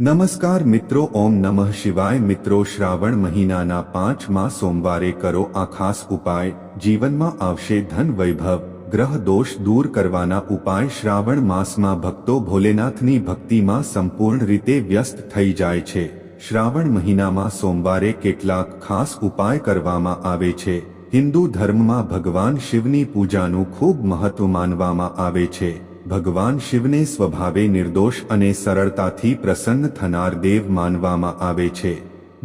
નમસ્કાર મિત્રો, ઓમ નમઃ શિવાય. મિત્રો, શ્રાવણ મહિનાના પાંચમાં સોમવારે કરો આ ખાસ ઉપાય. જીવનમાં આવશે ધન વૈભવ. ગ્રહ દોષ દૂર કરવાના ઉપાય. શ્રાવણ માસમાં ભક્તો ભોલેનાથની ભક્તિમાં સંપૂર્ણ રીતે વ્યસ્ત થઈ જાય છે. શ્રાવણ મહિનામાં સોમવારે કેટલાક ખાસ ઉપાય કરવામાં આવે છે. હિન્દુ ધર્મમાં ભગવાન શિવની પૂજાનું ખૂબ મહત્વ માનવામાં આવે છે. ભગવાન શિવને સ્વભાવે નિર્દોષ અને સરળતાથી પ્રસન્ન થનાર દેવ માનવામાં આવે છે.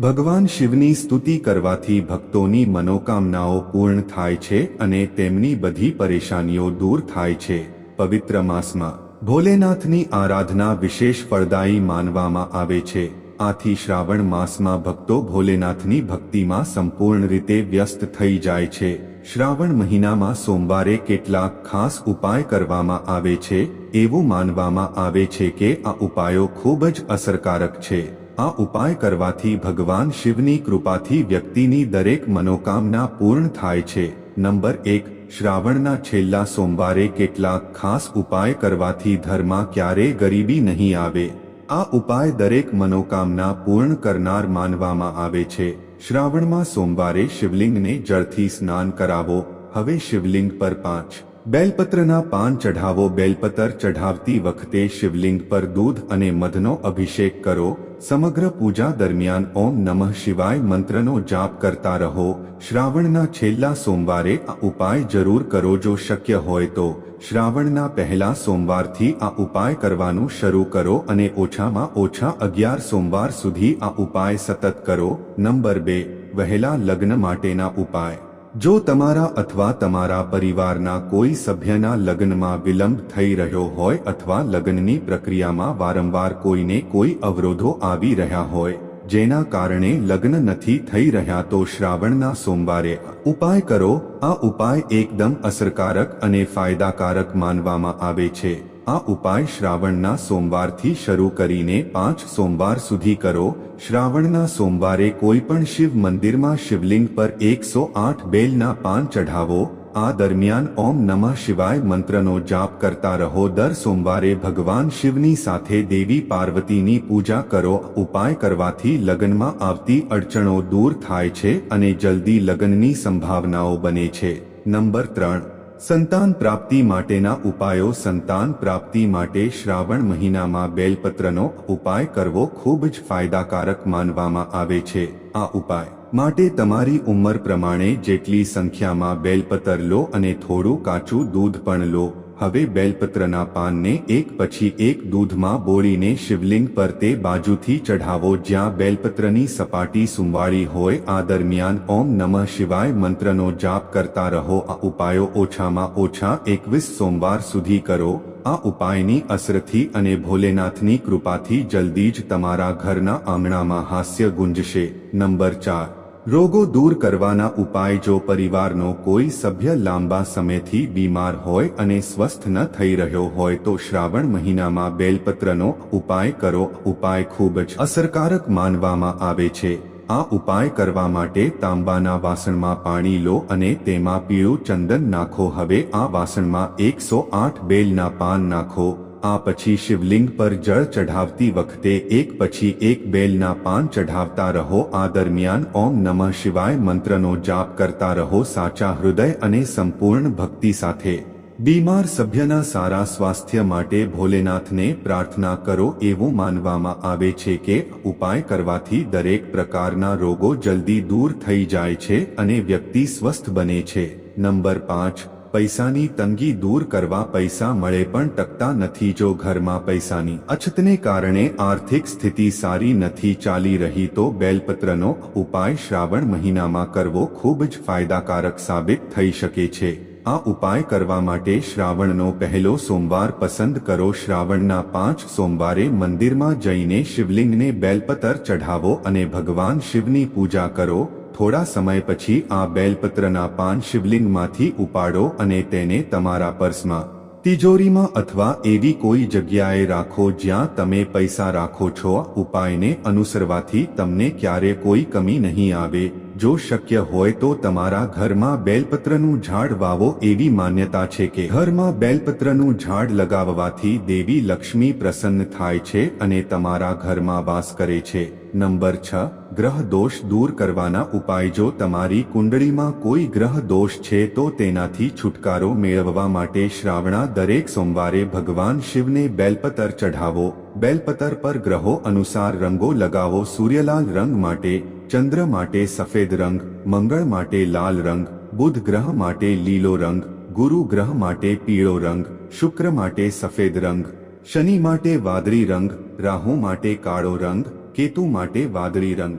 ભગવાન શિવની સ્તુતિ કરવાથી ભક્તોની મનોકામનાઓ પૂર્ણ થાય છે અને તેમની બધી પરેશાનીઓ દૂર થાય છે. પવિત્ર માસમાં ભોલેનાથની આરાધના વિશેષ ફળદાયી માનવામાં આવે છે. આથી શ્રાવણ માસમાં ભક્તો ભોલેનાથની ભક્તિમાં સંપૂર્ણ રીતે વ્યસ્ત થઈ જાય છે. શ્રાવણ મહિનામાં સોમવારે કેટલાક ખાસ ઉપાય કરવામાં આવે છે, એવું માનવામાં આવે છે કે આ ઉપાયો ખૂબ જ અસરકારક છે. આ ઉપાય કરવાથી ભગવાન શિવની કૃપાથી વ્યક્તિની દરેક મનોકામના પૂર્ણ થાય છે. નંબર એક, શ્રાવણના છેલ્લા સોમવારે કેટલાક ખાસ ઉપાય કરવાથી ઘરમાં ક્યારેય ગરીબી નહીં આવે. આ ઉપાય દરેક મનોકામના પૂર્ણ કરનાર માનવામાં આવે છે. શ્રાવણમાં સોમવારે શિવલિંગને જળથી સ્નાન કરાવો. હવે શિવલિંગ પર પાંચ. બેલપત્રના પાન ચઢાવો. બેલપત્ર ચઢાવતી વખતે શિવલિંગ પર દૂધ અને મધનો અભિષેક કરો. સમગ્ર પૂજા દરમિયાન ઓમ નમઃ શિવાય મંત્રનો જાપ કરતા રહો. શ્રાવણના છેલ્લા સોમવારે આ ઉપાય જરૂર કરો જો શક્ય હોય તો. શ્રાવણના પહેલા સોમવારથી આ ઉપાય કરવાનું શરૂ કરો અને ઓછામાં ઓછા અગિયાર સોમવાર સુધી આ ઉપાય સતત કરો. નંબર બે, વહેલા લગ્ન માટેના ઉપાય. જો તમારા અથવા તમારા પરિવારના કોઈ સભ્યના લગ્નમાં વિલંબ થઈ રહ્યો હોય અથવા લગ્નની પ્રક્રિયામાં વારંવાર કોઈને કોઈ અવરોધો આવી રહ્યા હોય, જેના કારણે લગ્ન નથી થઈ રહ્યા તો શ્રાવણના સોમવારે ઉપાય કરો. આ ઉપાય એકદમ અસરકારક અને ફાયદાકારક માનવામાં આવે છે. આ ઉપાય શ્રાવણના સોમવારથી શરૂ કરીને પાંચ સોમવાર સુધી કરો. શ્રાવણના સોમવારે કોઈ પણ શિવ મંદિરમાં શિવલિંગ પર એકસો આઠ બેલના પાન ચઢાવો. આ દરમિયાન ઓમ નમઃ શિવાય મંત્રનો જાપ કરતા રહો. દર સોમવારે ભગવાન શિવની સાથે દેવી પાર્વતીની પૂજા કરો. ઉપાય કરવાથી લગ્નમાં આવતી અડચણો દૂર થાય છે અને જલ્દી લગ્નની સંભાવનાઓ બને છે. નંબર ત્રણ. સંતાન પ્રાપ્તિ માટેના ઉપાયો સંતાન પ્રાપ્તિ માટે શ્રાવણ મહિનામાં બેલપત્રનો ઉપાય કરવો ખૂબ જ ફાયદાકારક માનવામાં આવે છે. આ ઉપાય માટે તમારી ઉંમર પ્રમાણે જેટલી સંખ્યામાં બેલપત્ર લો અને થોડું કાચું દૂધ પણ લો. હવે બેલપત્રના પાનને એક પછી એક દૂધમાં બોળીને શિવલિંગ પર તે બાજુથી ચઢાવો જ્યાં બેલપત્રની સપાટી સુંવાળી હોય. આ દરમિયાન ઓમ નમઃ શિવાય મંત્રનો જાપ કરતા રહો. આ ઉપાયો ઓછામાં ઓછા એકવીસ સોમવાર સુધી કરો. આ ઉપાયની અસરથી અને ભોલેનાથની કૃપાથી જલ્દી જ તમારા ઘરના આંગણામાં હાસ્ય ગુંજશે. નંબર ચાર. રોગો દૂર કરવાના ઉપાય જો પરિવારનો કોઈ સભ્ય લાંબા સમયથી બીમાર હોય અને સ્વસ્થ ન થઈ રહ્યો હોય તો શ્રાવણ મહિનામાં બેલપત્રનો ઉપાય કરો. ઉપાય ખૂબ જ અસરકારક માનવામાં આવે છે. આ ઉપાય કરવા માટે તાંબાના વાસણમાં પાણી લો અને તેમાં પીળું ચંદન નાખો. હવે આ વાસણમાં એકસો આઠ બેલના પાન નાખો. આ પછી શિવલિંગ પર જળ ચઢાવતી વખતે એક પછી એક બેલના પાન ચઢાવતા રહો. આ દરમિયાન ઓમ નમઃ શિવાય મંત્રનો જાપ કરતા રહો સાચા હૃદય અને સંપૂર્ણ ભક્તિ સાથે. બીમાર સભ્યના સારા સ્વાસ્થ્ય માટે ભોલેનાથને પ્રાર્થના કરો. એવું માનવામાં આવે છે કે ઉપાય કરવાથી દરેક પ્રકારના રોગો જલ્દી દૂર થઈ જાય છે અને વ્યક્તિ સ્વસ્થ બને છે. નંબર પાંચ પૈસાની તંગી દૂર કરવા પૈસા મળે પણ ટકતા નથી જો ઘરમાં પૈસાની અછતને કારણે આર્થિક સ્થિતિ સારી નથી ચાલી રહી તો બેલપત્રનો ઉપાય શ્રાવણ મહિનામાં કરવો ખૂબ જ ફાયદાકારક સાબિત થઈ શકે છે. આ ઉપાય કરવા માટે શ્રાવણનો પહેલો સોમવાર પસંદ કરો. શ્રાવણના પાંચ સોમવારે મંદિરમાં જઈને શિવલિંગને બેલપતર ચઢાવો અને ભગવાન શિવની પૂજા કરો. થોડા સમય પછી આ બેલપત્રના પાન શિવલિંગમાંથી ઉપાડો અને તેને તમારા પર્સમાં, તિજોરીમાં અથવા એવી કોઈ જગ્યાએ રાખો જ્યાં તમે પૈસા રાખો છો, ઉપાયને અનુસરવાથી તમને ક્યારે કોઈ કમી નહીં આવે. જો શક્ય હોય તો તમારા ઘરમાં બેલપત્રનું ઝાડ વાવો એવી માન્યતા છે કે ઘરમાં બેલપત્રનું ઝાડ લગાવવાથી દેવી લક્ષ્મી પ્રસન્ન થાય છે અને તમારા ઘરમાં વાસ કરે છે. નંબર છ. ગ્રહ દોષ દૂર કરવાના ઉપાય જો તમારી કુંડળીમાં કોઈ ગ્રહ દોષ છે તો તેનાથી છુટકારો મેળવવા માટે શ્રાવણા દરેક સોમવારે ભગવાન શિવને બેલપતર ચઢાવો. બેલપતર પર ગ્રહો અનુસાર રંગો લગાવો. સૂર્યલાલ રંગ માટે ચંદ્ર માટે સફેદ રંગ, મંગળ માટે લાલ રંગ, બુધ ગ્રહ માટે લીલો રંગ, ગુરુ ગ્રહ માટે પીળો રંગ, શુક્ર માટે સફેદ રંગ, શનિ માટે વાદળી રંગ, રાહુ માટે કાળો રંગ કેતુ માટે વાદળી રંગ.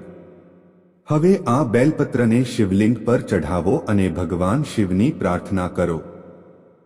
હવે આ બેલપત્રને શિવલિંગ પર ચઢાવો અને ભગવાન શિવની પ્રાર્થના કરો.